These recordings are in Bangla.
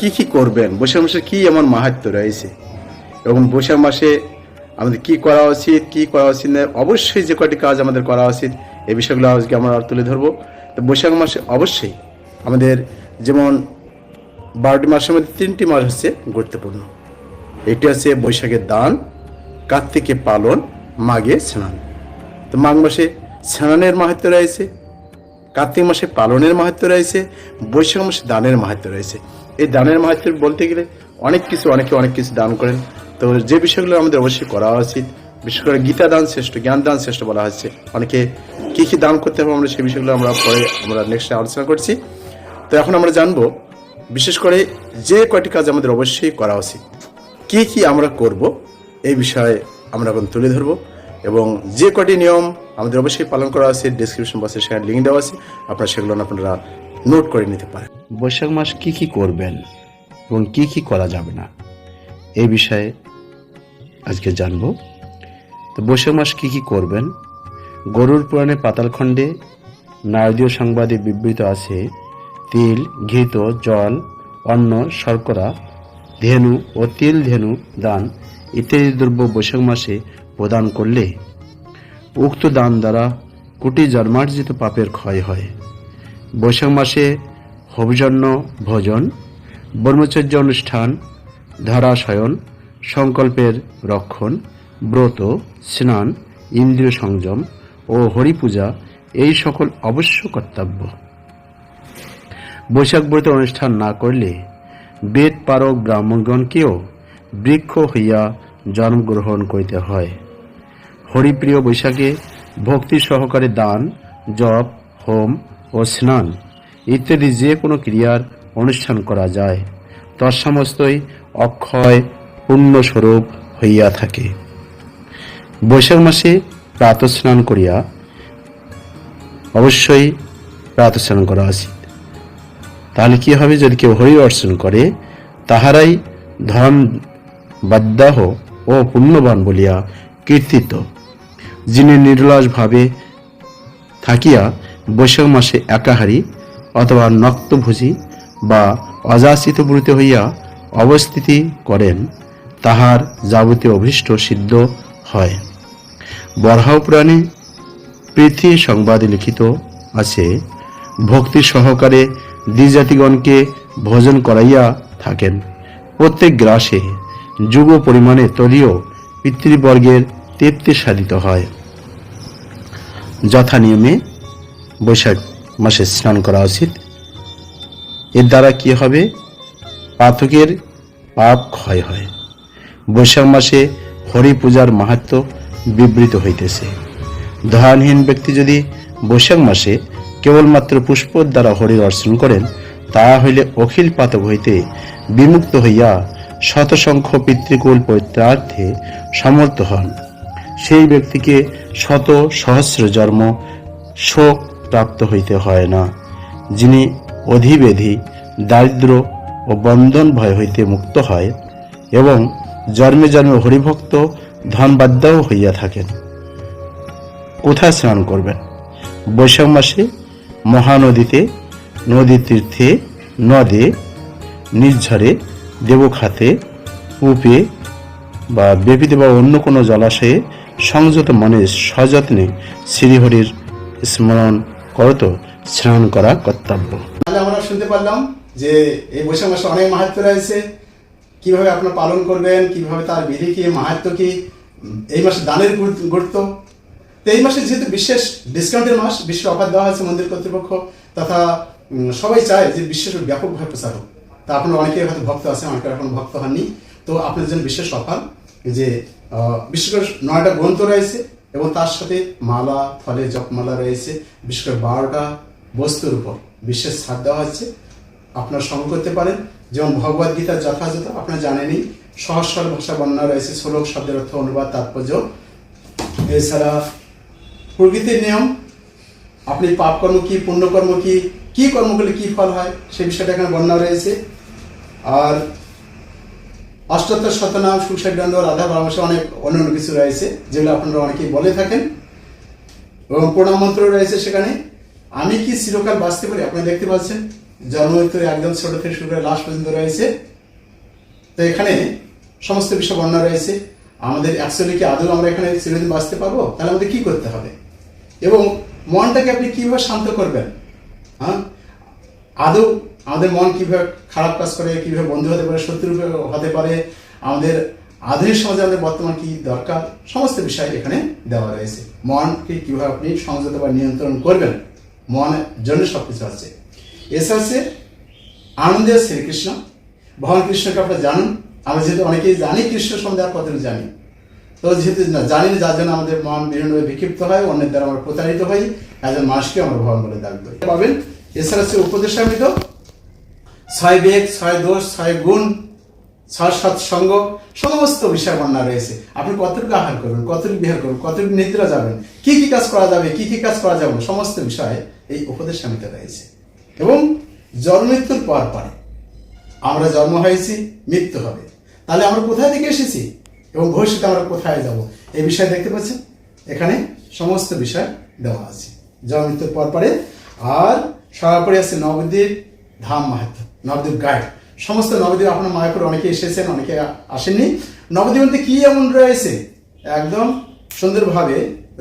কি কি করবেন? বৈশাখ মাসে কি এমন মাহাত্ম রয়েছে? এবং বৈশাখ মাসে আমাদের কি করা উচিত, কি করা উচিত না? অবশ্যই যে কটি কাজ আমাদের করা উচিত, এই বিষয়গুলো আজকে আমরা তুলে ধরবো। তো বৈশাখ মাসে অবশ্যই আমাদের যেমন বারোটি মাসের মধ্যে তিনটি মাস হচ্ছে গুরুত্বপূর্ণ। এটি হচ্ছে বৈশাখের দান, কার্তিকে পালন, মাঘে স্নান। তো মাঘ মাসে স্নানের মাহাত্ম রয়েছে, কার্তিক মাসে পালনের মাহাত্ম রয়েছে, বৈশাখ মাসে দানের মাহাত্ম রয়েছে। এই দানের মাহাত্ম বলতে গেলে অনেক কিছু, অনেকে অনেক কিছু দান করেন। তো যে বিষয়গুলো আমাদের অবশ্যই করা উচিত। বিশেষ করে গীতা দান শ্রেষ্ঠ, জ্ঞান দান শ্রেষ্ঠ বলা হচ্ছে। অনেকে কি কি দান করতে হবে আমরা সেই বিষয়গুলো আমরা পরে আমরা নেক্সট আলোচনা করছি। তো এখন আমরা জানব, বিশেষ করে যে কয়টি কাজ আমাদের অবশ্যই করা উচিত। কি কি আমরা করব, এই বিষয়ে আমরা এখন তুলে ধরবো। এবং যে কটি নিয়ম আমাদের অবশ্যই পালন করা আছে ডিসক্রিপশন বক্সে সেখানে লিঙ্ক দেওয়া আছে। আপনারা সেগুলো আপনারা নোট করে নিতে পারেন বৈশাখ মাস কি কি করবেন এবং কি কি করা যাবে না, এই বিষয়ে আজকে জানব। তো বৈশাখ মাস কি কি করবেন, গরুর পুরাণে পাতালখণ্ডে নারদীয় সংবাদে বিবৃত আছে, তিল ঘৃত জল, অন্ন, শর্করা, ধেনু ও তিল, ধেনু, দান ইত্যাদি দ্রব্য বৈশাখ মাসে প্রদান করলে উক্ত দান দ্বারা কোটি জন্মার্জিত পাপের ক্ষয় হয়। বৈশাখ মাসে হবিজন্য ভোজন, ব্রহ্মচর্য অনুষ্ঠান, ধারাশয়ন, সংকল্পের রক্ষণ, ব্রত, স্নান, ইন্দ্রিয় সংযম ও হরিপূজা, এই সকল অবশ্য কর্তব্য। বৈশাখ ব্রত অনুষ্ঠান না করলে বেদ পারক ব্রাহ্মণগণকেও বৃক্ষ হইয়া জন্মগ্রহণ করিতে হয়। হরিপ্রিয় বৈশাখে ভক্তি সহকারে দান, জপ, হোম ও স্নান, ইত্যাদি যে কোনো ক্রিয়ার অনুষ্ঠান করা যায়। তৎসমস্তই অক্ষয় পুণ্যস্বরূপ হইয়া থাকে। বৈশাখ মাসে প্রাতঃস্নান করিয়া অবশ্যই প্রাতঃস্নান করা উচিত। তাহলে কি হবে? যদি কেউ হরি অর্জন করে, তাহারাই ধন বাদ্যাহ ও পুণ্যবান বলিয়া কীর্তিত। যিনি নির্লসভাবে থাকিয়া বৈশাখ মাসে একাহারী অথবা নক্তভোজী বা অযাচিত ব্রত হইয়া অবস্থিতি করেন, তাহার যাবতীয় অভীষ্ট সিদ্ধ হয়। বরাহ পুরাণে পৃথ্বী সংবাদে লিখিত আছে, ভক্তি সহকারে দ্বিজাতিগণকে ভোজন করাইয়া থাকেন। প্রত্যেক গ্রাসে যুগ পরিমাণে তদীয় পিতৃবর্গের তৃপ্তি সাধিত হয়। যথা নিয়মে বৈশাখ মাসে স্নান করা উচিত। এর দ্বারা কি হবে? পাতকের পাপ ক্ষয় হয়। বৈশাখ মাসে হরি পূজার মাহাত্ম বিবৃত হইতেছে। ধ্যানহীন ব্যক্তি যদি বৈশাখ মাসে কেবলমাত্র পুষ্পর দ্বারা হরির অর্চন করেন, তাহা হইলে অখিল পাতক হইতে বিমুক্ত হইয়া শতসংখ্য পিতৃকুল পরিত্রার্থে সমর্থ হন। সেই ব্যক্তিকে শত সহস্র জন্ম শোক প্রাপ্ত হইতে হয় না, যিনি অধিবেধি, দারিদ্র ও বন্ধন ভয় হইতে মুক্ত হয় এবং জন্মে জন্মে হরিভক্ত, ধনবাদ্যাও হইয়া থাকেন। কোথায় স্নান করবেন? বৈশাখ মাসে মহানদীতে, নদী তীর্থে, নদে, নির্ঝরে, দেবখাতে কূপে বা বেপিতে বা অন্য কোনো জলাশয়ে সংযত মনে সযত্নে শ্রীহরির স্মরণ করত স্নান করা কর্তব্য। তাহলে আমরা শুনতে পারলাম যে এই বৈশাখ মাসে অনেক মাহাত্ম রয়েছে। কীভাবে আপনার পালন করবেন, কীভাবে তার বিধি কি মাহাত্ম কি, এই মাসে দানের গুরুত্ব- তো এই মাসে যেহেতু বিশেষ ডিসকাউন্টের মাস, বিশেষ অফার দেওয়া হয়েছে মন্দির কর্তৃপক্ষ, তথা সবাই চায় যে বিশ্বের ব্যাপকভাবে প্রচার হোক। তা আপনার অনেকে হয়তো ভক্ত আছেন অনেকে এখন ভক্ত হননি। তো আপনাদের জন্য বিশেষ অফার যে বিশেষ করে নয়টা গ্রন্থ রয়েছে এবং তার সাথে মালা ফলে জপমালা রয়েছে। বিশেষ করে বারোটা বস্তুর উপর বিশেষ ছাড় দেওয়া হচ্ছে। আপনারা সংগ্রহ করতে পারেন। যেমন ভগবদ গীতার যথাযথ, আপনারা জানেনই সহজ সরল ভাষা বর্ণনা রয়েছে, শ্লোক শব্দের অর্থ অনুবাদ, তাৎপর্য। এছাড়া প্রকৃতির নিয়ম, আপনি পাপ কর্ম কি, পুণ্যকর্ম কি কি কর্ম করলে কি ফল হয়, সে বিষয়টা এখানে বর্ণনা রয়েছে। আর অষ্টোত্তর শতনাম সুষের দণ্ড, রাধা পরামর্শ অনেক অন্য অন্য কিছু রয়েছে, যেগুলো আপনারা অনেকেই বলে থাকেন। এবং প্রণাম মন্ত্র রয়েছে সেখানে। আমি কি চিরকাল বাঁচতে পারি? আপনি দেখতে পাচ্ছেন জন্ম একদম ছোট থেকে শুরু করে লাস্ট পর্যন্ত রয়েছে। তো এখানে সমস্ত বিষয় বর্ণনা রয়েছে। আমাদের অ্যাকচুয়ালি কি আদৌ আমরা এখানে চিরদিন বাঁচতে পারব? তাহলে আমাদের কি করতে হবে? এবং মনটাকে আপনি কীভাবে শান্ত করবেন? হ্যাঁ? আদৌ আমাদের মন কীভাবে খারাপ কাজ করে কীভাবে বন্ধু হতে পারে শত্রু হতে পারে আমাদের আধুনিক সমাজে আমাদের বর্তমান কি দরকার সমস্ত বিষয় এখানে দেওয়া রয়েছে। মনকে কীভাবে আপনি সংযত বা নিয়ন্ত্রণ করবেন মনের জন্য সবকিছু আছে। এছাড়া হচ্ছে আনন্দের শ্রীকৃষ্ণ। ভগবান কৃষ্ণকে আপনারা জানুন। আমরা যেহেতু অনেকেই জানি কৃষ্ণ সম্বন্ধে আর জানি? তো যেহেতু জানি না, যার জন্য আমাদের মন বিভিন্নভাবে বিক্ষিপ্ত হয় অন্যের দ্বারা আমরা প্রতারিত হই একজন মানুষকে আমরা ভগবান বলে ডাকবো। পাবেন। এছাড়া হচ্ছে উপদেশামৃত। ছয় বেগ ছয় দোষ ছয় গুণ ছয় সৎসঙ্গ সমস্ত বিষয় বর্ণনা রয়েছে। আপনি কতটুকু আহার করবেন, কতটুকু বিহার করবেন, কতটুকু নিদ্রা যাবেন, কি কি কাজ করা যাবে, কি কি কাজ করা যাবে সমস্ত বিষয়ে এই উপদেশ উপদেশামৃত রয়েছে। এবং জন্মমৃত্যুর পর পরে আমরা জন্ম হয়েছি, মৃত্যু হবে। তাহলে আমরা কোথায় থেকে এসেছি? এবং ভবিষ্যতে আমরা কোথায় যাব? এই বিষয়ে দেখতে পাচ্ছেন? এখানে সমস্ত বিষয় দেওয়া আছে। জন্ম মৃত্যুর পর পরে আর সর্বোপরি আছে নবদ্বীপ ধাম মাহাত্ম নবদ্বীপ গাইড সমস্ত নবদ্বীপ আপনার মায়াপুর অনেকে এসেছেন, অনেকে আসেননি। নবদ্বীপ মধ্যে কি এমন রয়েছে? একদম সুন্দরভাবে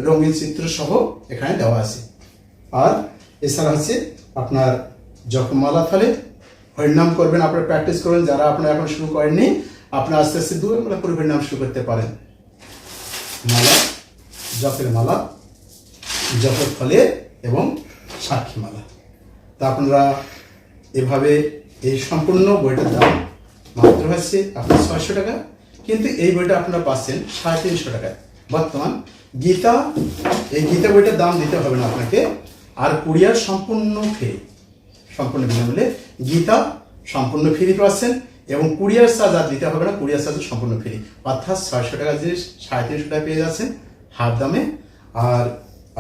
রঙিন চিত্র সহ এখানে দেওয়া আছে। আর এছাড়া হচ্ছে আপনার যখন মালা ফেলে হরিনাম করবেন, আপনারা প্র্যাকটিস করবেন যারা আপনারা এখন শুরু করেননি, আপনারা আস্তে আস্তে দু একবার করে হরিনাম শুরু করতে পারেন। মালা, জপের মালা, জপের ফলে এবং সাক্ষী মালা। তা আপনারা এভাবে এই সম্পূর্ণ বইটার দাম মাত্র হচ্ছে আপনার ছয়শো টাকা, কিন্তু এই বইটা আপনারা পাচ্ছেন সাড়ে তিনশো টাকায়। বর্তমান গীতা, এই গীতা বইটার দাম দিতে হবে না আপনাকে, আর কুরিয়ার সম্পূর্ণ ফ্রি। সম্পূর্ণ বিনামূল্যে গীতা সম্পূর্ণ ফ্রি পাচ্ছেন, এবং কুরিয়ার চার্জ আর দিতে হবে না, কুরিয়ার চার্জ সম্পূর্ণ ফ্রি। অর্থাৎ ছয়শো টাকা জিনিস সাড়ে তিনশো টাকা পেয়ে যাচ্ছেন হাফ দামে। আর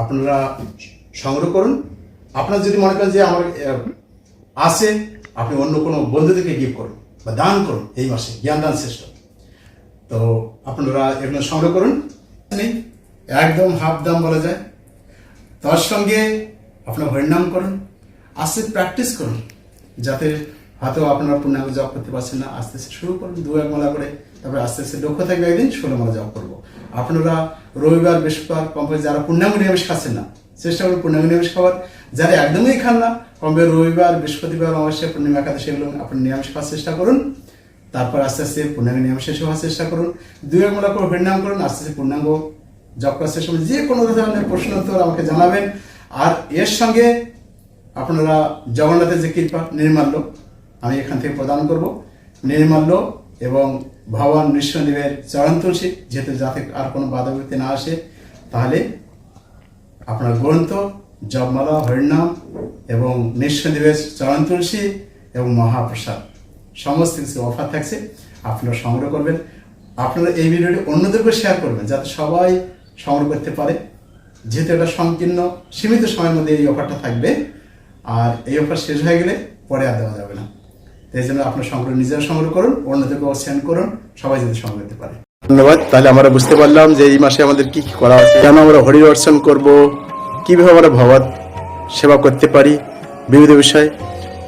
আপনারা সংগ্রহ করুন। আপনার যদি মনে করেন যে আমার আছে, আপনি অন্য কোনো বন্ধুদেরকে গিফট করুন বা দান করুন এই মাসে, জ্ঞান দান শ্রেষ্ঠ। তো আপনারা এগুলো সংগ্রহ করুন। একদম হাফ দাম বলা যায়। তার সঙ্গে আপনার হরিনাম করুন আস্তে প্র্যাকটিস করুন, যাতে হয়তো আপনারা পূর্ণাঙ্গ জব করতে পারছেন না, আস্তে আস্তে শুরু করুন, দু এক মালা করে, তারপরে আস্তে আস্তে লক্ষ্য থাকবে একদিন, ষোলো মালা জব করব। আপনারা রবিবার, বৃহস্পতিবার, কমপক্ষে যারা পূর্ণাঙ্গ নিরামিষ খাচ্ছেন না চেষ্টা করুন পূর্ণাঙ্গ নিরামিষ খাবার যারা একদমই খান না, কমবে রবিবার, বৃহস্পতিবার, অমাবস্যা, পূর্ণিমা, একাদশী এগুলো আপনি নিরামিষ খাওয়ার চেষ্টা করুন। তারপর আস্তে আস্তে পূর্ণাঙ্গ নিরামিষ হওয়ার চেষ্টা করুন। দুই এক করে হরিনাম করুন, আস্তে আস্তে পূর্ণাঙ্গ জব করার করুন। যে কোনো ধরনের প্রশ্ন উত্তর আমাকে জানাবেন। আর এর সঙ্গে আপনারা জগন্নাথের যে কৃপা, নির্মাল্য, আমি এখান থেকে প্রদান করব। নির্মাল্য এবং ভগবান নৃসিংহদেবের চরণ তুলসী যেহেতু যাতে আর কোনো বাধা বিপত্তি না আসে, তাহলে আপনার গ্রন্থ জপমালা, হরিনাম এবং নৃসিংহদেবের চরণ তুলসী এবং মহাপ্রসাদ। সমস্ত কিছু অফার থাকছে, আপনারা সংগ্রহ করবেন। আপনারা এই ভিডিওটি অন্যদেরকে শেয়ার করবেন, যাতে সবাই সংগ্রহ করতে পারে। যেহেতু এটা সংকীর্ণ, সীমিত সময়ের মধ্যে এই অফারটা থাকবে, আর এই অফার শেষ হয়ে গেলে পরে আর দেওয়া যাবে না। এই জন্য আপনার সংগ্রহ নিজেরা সংগ্রহ করুন, অন্যদেরকেও সেন্ড করুন, সবাই যাতে সংগ্রহ করতে পারে। ধন্যবাদ। তাহলে আমরা বুঝতে পারলাম যে এই মাসে আমাদের কি কি করা আছে। কেন আমরা হরি অর্চন করব? কীভাবে আমরা ভগবত সেবা করতে পারি? বিবিধ বিষয়।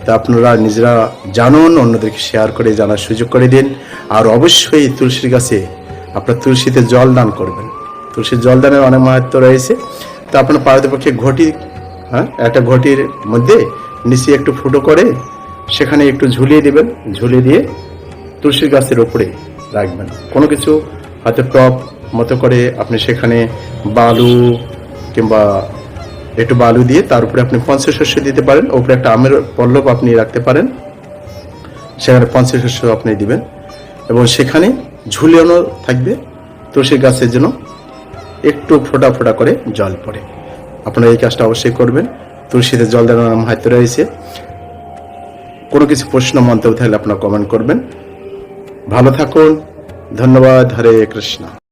তা আপনারা নিজেরা জানুন, অন্যদেরকে শেয়ার করে জানার সুযোগ করে দিন। আর অবশ্যই তুলসীর কাছে আপনার তুলসীতে জল দান করবেন। তুলসীর জল দানের অনেক মাহাত্ম রয়েছে। তা আপনার পারতপক্ষে ঘটি হ্যাঁ একটা ঘটির মধ্যে নিচে একটু ফুটো করে সেখানে একটু ঝুলিয়ে দেবেন। ঝুলিয়ে দিয়ে তুলসীর গাছের ওপরে রাখবেন। কোনো কিছু হয়তো টপ মতো করে আপনি সেখানে বালু কিংবা একটু বালু দিয়ে তার উপরে আপনি পঞ্চশস্য দিতে পারেন, ওপরে একটা আমের পল্লব আপনি রাখতে পারেন। সেখানে পঞ্চশস্য আপনি দিবেন এবং সেখানে ঝুলিয়ানো থাকবে তুলসী গাছের জন্য একটু ফোটা ফোটা করে জল পড়ে। আপনারা এই কাজটা অবশ্যই করবেন। তুলসীতে জল দেওয়ার মাহাত্ম রয়েছে। কোনো কিছু প্রশ্ন, মন্তব্য থাকলে আপনারা কমেন্ট করবেন। ভালো থাকুন। ধন্যবাদ। হরে কৃষ্ণ।